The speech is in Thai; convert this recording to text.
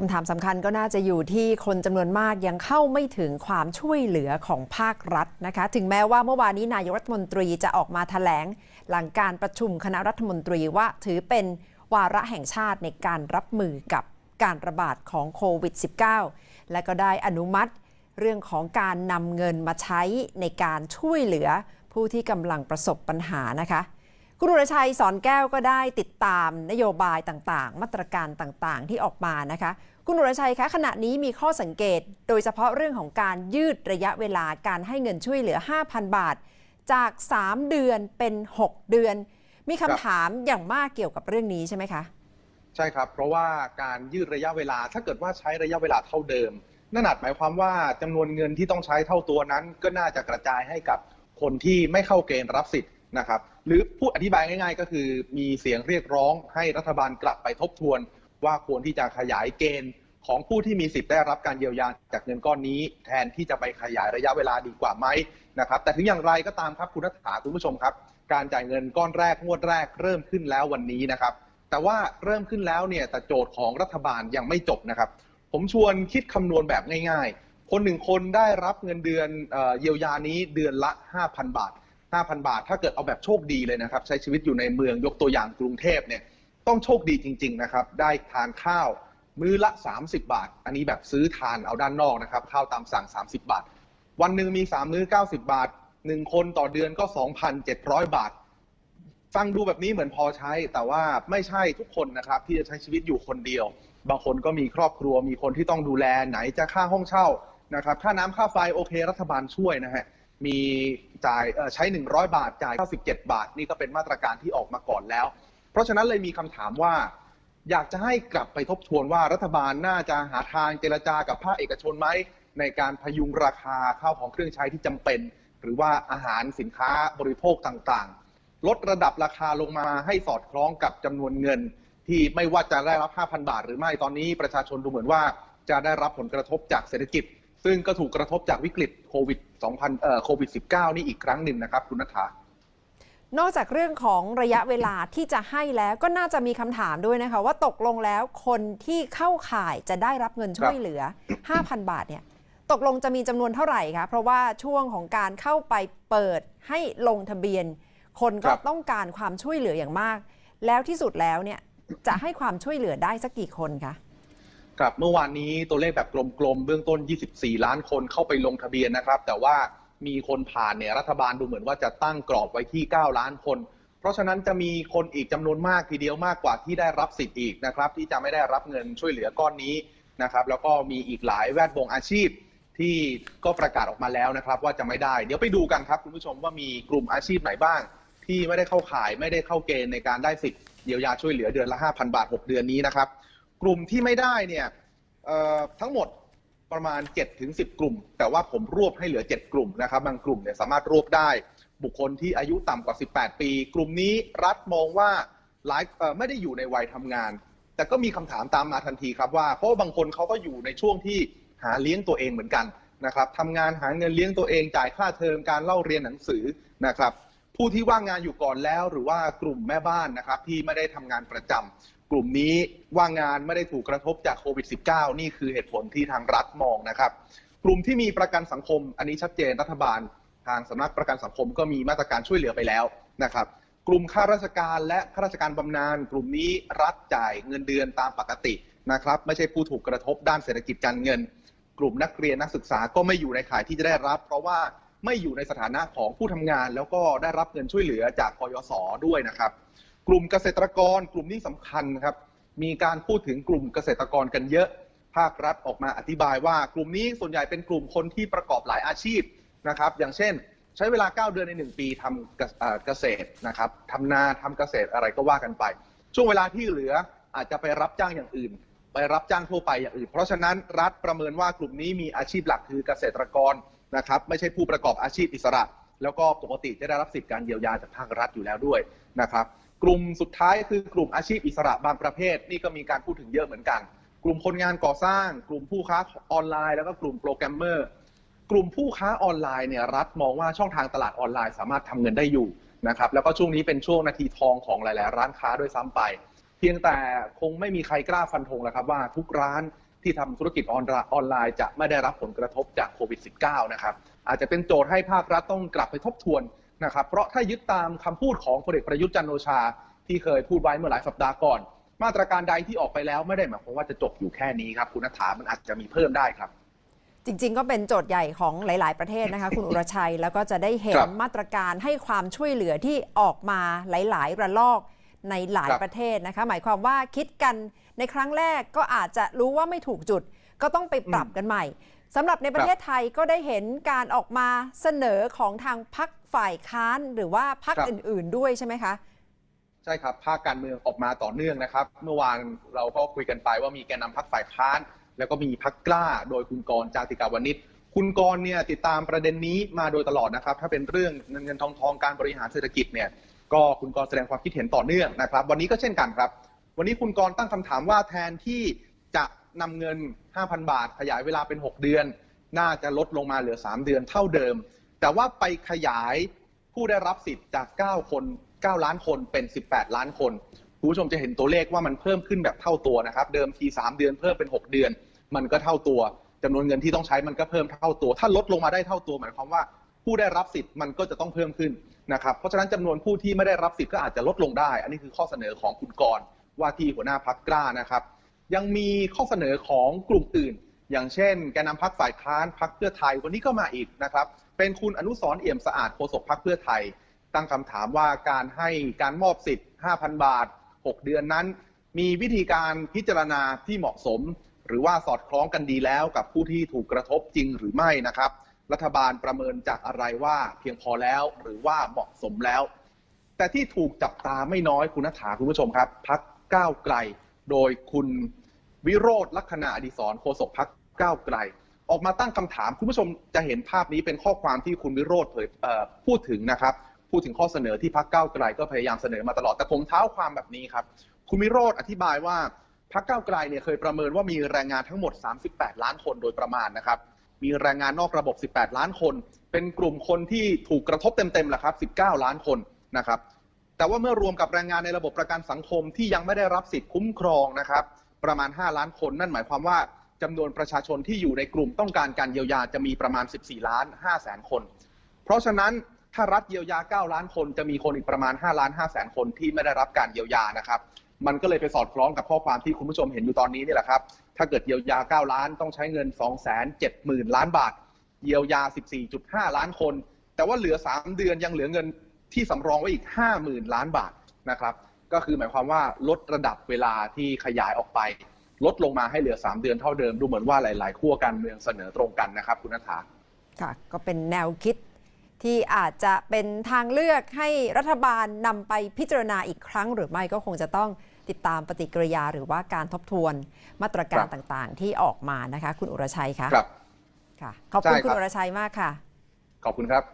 คำถามสำคัญก็น่าจะอยู่ที่คนจำนวนมากยังเข้าไม่ถึงความช่วยเหลือของภาครัฐนะคะ ถึงแม้ว่าเมื่อวานนี้นายกรัฐมนตรีจะออกมาแถลง หลังการประชุมคณะรัฐมนตรีว่าถือเป็นวาระแห่งชาติในการรับมือกับการระบาดของโควิด -19 และก็ได้อนุมัติเรื่องของการนำเงินมาใช้ในการช่วยเหลือผู้ที่กำลังประสบปัญหานะคะ คุณอุรชัยสอนแก้วก็ได้ติดตามนโยบายต่างๆ มาตรการต่างๆ ที่ออกมานะคะ คุณอุรชัยคะขณะนี้มีข้อสังเกต โดยเฉพาะเรื่องของการยืดระยะเวลาการให้เงินช่วยเหลือ 5,000 บาท จาก 3 เดือนเป็น 6 เดือน มีคำถามอย่างมากเกี่ยวกับเรื่องนี้ใช่ไหมคะ ใช่ครับ เพราะว่าการยืดระยะเวลาถ้าเกิดว่าใช้ระยะเวลาเท่าเดิมนั่นอาจหมายความว่าจำนวนเงินที่ต้องใช้เท่าตัวนั้น ก็น่าจะกระจายให้กับคนที่ไม่เข้าเกณฑ์รับสิทธิ์ นะครับหรือพูดอธิบายง่าย ๆ ก็คือมีเสียงเรียกร้องให้รัฐบาลกลับไปทบทวน ว่าควรที่จะขยายเกณฑ์ของผู้ที่มีสิทธิ์ได้รับการเยียวยาจากเงินก้อนนี้ แทนที่จะไปขยายระยะเวลาดีกว่าไหมนะครับแต่ถึงอย่างไรก็ตามครับคุณนัฐาคุณผู้ชมครับ การจ่ายเงินก้อนแรกงวดแรกเริ่มขึ้นแล้ววันนี้นะครับ แต่ว่าเริ่มขึ้นแล้วเนี่ยแต่โจทย์ของรัฐบาลยังไม่จบนะครับ ผมชวนคิดคำนวณแบบง่าย ๆ คนหนึ่งคนได้รับเงินเดือนเอเยียวยานี้เดือนละ 5,000 บาท 5,000 บาท ถ้าเกิดเอาแบบโชคดีเลยนะครับ ใช้ชีวิตอยู่ในเมืองยกตัวอย่างกรุงเทพเนี่ยต้องโชคดีจริง ๆ นะครับ ได้ทานข้าวมื้อละ 30 บาท อันนี้แบบซื้อทานเอาด้านนอกนะครับ ข้าวตามสั่ง 30 บาท วันหนึ่งมี 3 มื้อ 90 บาท 1 คนต่อเดือนก็ 2,700 บาท ฟังดูแบบนี้เหมือนพอใช้ แต่ว่าไม่ใช่ทุกคนนะครับ ที่จะใช้ชีวิตอยู่คนเดียว บางคนก็มีครอบครัว มีคนที่ต้องดูแลไหนจะค่าห้องเช่านะครับ ค่าน้ำค่าไฟโอเค รัฐบาลช่วยนะฮะ มีจ่ายเอ่อใช้ 100 บาท จ่าย 97 บาท นี่ก็เป็นมาตรการที่ออกมาก่อนแล้ว เพราะฉะนั้นเลยมีคำถามว่า อยากจะให้กลับไปทบทวนว่ารัฐบาลน่าจะหาทางเจรจากับภาคเอกชนไหม ในการพยุงราคาข้าวของเครื่องใช้ที่จำเป็น หรือว่าอาหารสินค้าบริโภคต่างๆ ลดระดับราคาลงมาให้สอดคล้องกับจำนวนเงิน ที่ไม่ว่าจะได้รับ 5,000 บาท หรือไม่ตอนนี้ประชาชนดูเหมือนว่าจะได้รับผลกระทบจากเศรษฐกิจ ซึ่งก็ถูกกระทบจากวิกฤตโควิด2000เอ่อโควิด19นี่อีกครั้งหนึ่งนะครับ คุณนัทธานอกจากเรื่องของระยะเวลาที่จะให้แล้วก็น่าจะมีคำถามด้วยนะคะ ว่าตกลงแล้วคนที่เข้าข่ายจะได้รับเงินช่วยเหลือ 5,000 บาทเนี่ยตกลงจะมีจำนวนเท่าไหร่คะเพราะว่าช่วงของการเข้าไปเปิดให้ลงทะเบียน คนก็ต้องการความช่วยเหลืออย่างมาก แล้วที่สุดแล้วเนี่ยจะให้ความช่วยเหลือได้สักกี่คนคะ ครับเมื่อวานนี้ตัวเลขแบบกลมๆเบื้องต้น 24 ล้านคนเข้าไปลงทะเบียนนะครับ แต่ว่ามีคนผ่านเนี่ยรัฐบาลดูเหมือนว่าจะตั้งกรอบไว้ที่ 9 ล้านคน เพราะฉะนั้นจะมีคนอีกจำนวนมากทีเดียวมากกว่าที่ได้รับสิทธิ์อีกนะครับ ที่จะไม่ได้รับเงินช่วยเหลือก้อนนี้นะครับ แล้วก็มีอีกหลายแวดวงอาชีพที่ก็ประกาศออกมาแล้วนะครับ ว่าจะไม่ได้ เดี๋ยวไปดูกันครับคุณผู้ชมว่ามีกลุ่มอาชีพไหนบ้าง ที่ไม่ได้เข้าข่ายไม่ได้เข้าเกณฑ์ในการได้สิทธิ์เยียวยาช่วยเหลือเดือนละ5,000 บาท 6 เดือนนี้นะครับ กลุ่มที่ไม่ได้เนี่ยทั้งหมดประมาณ7-10ถึง10 กลุ่ม แต่ว่าผมรวบให้เหลือ 7 กลุ่มนะครับ บางกลุ่มเนี่ยสามารถรวบได้บุคคลที่อายุต่ำกว่า 18 ปี กลุ่มนี้รัฐมองว่าหลายไม่ได้อยู่ในวัยทำงาน แต่ก็มีคำถามตามมาทันทีครับว่าเพราะบางคนเขาก็อยู่ในช่วงที่หาเลี้ยงตัวเองเหมือนกันนะครับทำงานหาเงินเลี้ยงตัวเองจ่ายค่าเทอมการเล่าเรียนหนังสือนะครับ ผู้ที่ว่างงานอยู่ก่อนแล้ว หรือว่ากลุ่มแม่บ้านนะครับที่ไม่ได้ทำงานประจำกลุ่มนี้ว่างงานไม่ได้ถูกกระทบจากโควิด -19 นี่คือเหตุผลที่ทางรัฐมองนะครับ กลุ่มที่มีประกันสังคม อันนี้ชัดเจนรัฐบาล ทางสำนักประกันสังคมก็มีมาตรการช่วยเหลือไปแล้วนะครับกลุ่มข้าราชการและข้าราชการบำนาญกลุ่มนี้รัฐจ่ายเงินเดือนตามปกตินะครับไม่ใช่ผู้ถูกกระทบด้านเศรษฐกิจการเงิน กลุ่มนักเรียนนักศึกษาก็ไม่อยู่ในข่ายที่จะได้รับ เพราะว่า ไม่อยู่ในสถานะของผู้ทำงาน แล้วก็ได้รับเงินช่วยเหลือจากกยศด้วยนะครับ กลุ่มเกษตรกรกลุ่มนี้สำคัญครับ มีการพูดถึงกลุ่มเกษตรกรกันเยอะ ภาครัฐออกมาอธิบายว่า กลุ่มนี้ส่วนใหญ่เป็นกลุ่มคนที่ประกอบหลายอาชีพนะครับ อย่างเช่น ใช้เวลา 9 เดือนใน 1 ปีทำเกษเอ่อเกษตรนะครับทำนาทำเกษตรอะไรก็ว่ากันไป ช่วงเวลาที่เหลืออาจจะไปรับจ้างอย่างอื่นไปรับจ้างทั่วไปอย่างอื่น เพราะฉะนั้นรัฐประเมินว่ากลุ่มนี้มีอาชีพหลักคือเกษตรกร นะครับไม่ใช่ผู้ประกอบอาชีพอิสระ แล้วก็ปกติจะได้รับสิทธิการเยียวยาจากภาครัฐอยู่แล้วด้วยนะครับกลุ่มสุดท้ายคือกลุ่มอาชีพอิสระบางประเภท นี่ก็มีการพูดถึงเยอะเหมือนกัน กลุ่มคนงานก่อสร้าง กลุ่มผู้ค้าออนไลน์แล้วก็กลุ่มโปรแกรมเมอร์กลุ่มผู้ค้าออนไลน์เนี่ยรัฐมองว่าช่องทางตลาดออนไลน์สามารถทำเงินได้อยู่นะครับแล้วก็ช่วงนี้เป็นช่วงนาทีทองของหลาย ๆ ร้านค้าด้วยซ้ำไป เพียงแต่คงไม่มีใครกล้าฟันธงแล้วครับว่าทุกร้าน ที่ทำธุรกิจออนไลน์ออนไลน์จะไม่ได้รับผลกระทบจากโควิด -19 นะครับ อาจจะเป็นโจทย์ให้ภาครัฐต้องกลับไปทบทวนนะครับ เพราะถ้ายึดตามคำพูดของพลเอกประยุทธ์จันทร์โอชา ที่เคยพูดไว้เมื่อหลายสัปดาห์ก่อน มาตรการใดที่ออกไปแล้วไม่ได้หมายความว่าจะจบอยู่แค่นี้ครับคุณนัทธามันอาจจะมีเพิ่มได้ครับจริง ๆ ก็เป็นโจทย์ใหญ่ของหลาย ๆ ประเทศนะคะ คุณอุรชัย แล้วก็จะได้เห็คนรับมาตรการให้ความช่วยเหลือที่ออกมาหลาย ๆ ระลอก ในหลายครับประเทศนะคะ หมายความว่าคิดกันในครั้งแรกก็อาจจะรู้ว่าไม่ถูกจุด ก็ต้องไปปรับกันใหม่สำหรับในประเทศไทยก็ได้เห็นการออกมาเสนอของทางพักฝ่ายค้านหรือว่าพักครับอื่น ๆ ด้วยใช่ไหมคะใช่ครับภาคการเมืองออกมาต่อเนื่องนะครับ เมื่อวานเราก็คุยกันไปว่ามีแกนนำพักฝ่ายค้าน แล้วก็มีพักกล้า โดยคุณกรณ์จาติกาวนิชคุณกรณ์เนี่ยติดตามประเด็นนี้มาโดยตลอดนะครับ ถ้าเป็นเรื่องเงินเงินทองทองการบริหารเศรษฐกิจเนี่ย ก็คุณกรณ์แสดงความคิดเห็นต่อเนื่องนะครับ วันนี้ก็เช่นกันครับ วันนี้คุณกรณ์ตั้งคำถามว่าแทนที่จะนำเงิน 5,000 บาท ขยายเวลาเป็น 6 เดือน น่าจะลดลงมาเหลือ 3 เดือนเท่าเดิม แต่ว่าไปขยายผู้ได้รับสิทธิ์จาก 9 คน 9 ล้านคนเป็น 18 ล้านคนคุณผู้ชมจะเห็นตัวเลขว่ามันเพิ่มขึ้นแบบเท่าตัวนะครับ เดิมที 3 เดือนเพิ่มเป็น 6 เดือน มันก็เท่าตัวจำนวนเงินที่ต้องใช้มันก็เพิ่มเท่าตัว ถ้าลดลงมาได้เท่าตัวหมายความว่า ผู้ได้รับสิทธิ์มันก็จะต้องเพิ่มขึ้น นะครับเพราะฉะนั้นจำนวนผู้ที่ไม่ได้รับสิทธิ์ก็อาจจะลดลงได้ อันนี้คือข้อเสนอของคุณกรณ์ว่าที่หัวหน้าพักกล้านะครับ ยังมีข้อเสนอของกลุ่มอื่น อย่างเช่น แกนนำพักฝ่ายค้านพักเพื่อไทยวันนี้ก็มาอีกนะครับ เป็นคุณอนุสรเอี่ยมสะอาดโฆษกพักเพื่อไทย ตั้งคำถามว่าการให้การมอบสิทธิ์ 5,000 บาท 6 เดือนนั้น มีวิธีการพิจารณาที่เหมาะสม หรือว่าสอดคล้องกันดีแล้วกับผู้ที่ถูกกระทบจริงหรือไม่นะครับ รัฐบาลประเมินจากอะไรว่าเพียงพอแล้วหรือว่าเหมาะสมแล้ว แต่ที่ถูกจับตาไม่น้อยคุณนัฐาคุณผู้ชมครับพักก้าวไกล โดยคุณวิโรธลักษณะอดิศรโฆษกพักก้าวไกล ออกมาตั้งคำถามคุณผู้ชมจะเห็นภาพนี้เป็นข้อความที่คุณวิโรธเผยพูดถึงนะครับพูดถึงข้อเสนอที่พักก้าวไกล ก็พยายามเสนอมาตลอดแต่ผมเท้าความแบบนี้ครับคุณวิโรธอธิบายว่าพักก้าวไกลเนี่ยเคยประเมินว่ามีแรงงานทั้งหมด 38 ล้านคนโดยประมาณนะครับ มีแรงงานนอกระบบ 18 ล้านคน เป็นกลุ่มคนที่ถูกกระทบเต็มๆแหละครับ 19 ล้านคนนะครับ แต่ว่าเมื่อรวมกับแรงงานในระบบประกันสังคมที่ยังไม่ได้รับสิทธิ์คุ้มครองนะครับ ประมาณ 5 ล้านคน นั่นหมายความว่าจำนวนประชาชนที่อยู่ในกลุ่มต้องการการเยียวยาจะมีประมาณ 14 ล้าน5แสนคน เพราะฉะนั้นถ้ารัฐเยียวยา 9 ล้านคนจะมีคนอีกประมาณ 5 ล้าน5แสนคนที่ไม่ได้รับการเยียวยานะครับ มันก็เลยไปสอดคล้องกับข้อความที่คุณผู้ชมเห็นอยู่ตอนนี้นี่แหละครับ ถ้าเกิดเยียวยา 9 ล้านต้องใช้เงิน 2 7 0 0 0 0 ล้านบาท เยียวยา 14.5 ล้านคน แต่ว่าเหลือ 3 เดือนยังเหลือเงินที่สำรองไว้อีก 50,000 ล้านบาทนะครับ ก็คือหมายความว่าลดระดับเวลาที่ขยายออกไป ลดลงมาให้เหลือ 3 เดือนเท่าเดิม ดูเหมือนว่าหลาย ๆ ขั้วการเมืองเสนอตรงกันนะครับ คุณนัฐาค่ะ ก็เป็นแนวคิดที่อาจจะเป็นทางเลือกให้รัฐบาลนำไปพิจารณาอีกครั้ง หรือไม่ก็คงจะต้อง ติดตามปฏิกิริยาหรือว่าการทบทวนมาตรการครับต่างๆ ที่ออกมานะคะ คุณอุรชัยคะครับค่ะขอบคุณใช่ครับคุณอุรชัยมากค่ะ ขอบคุณครับ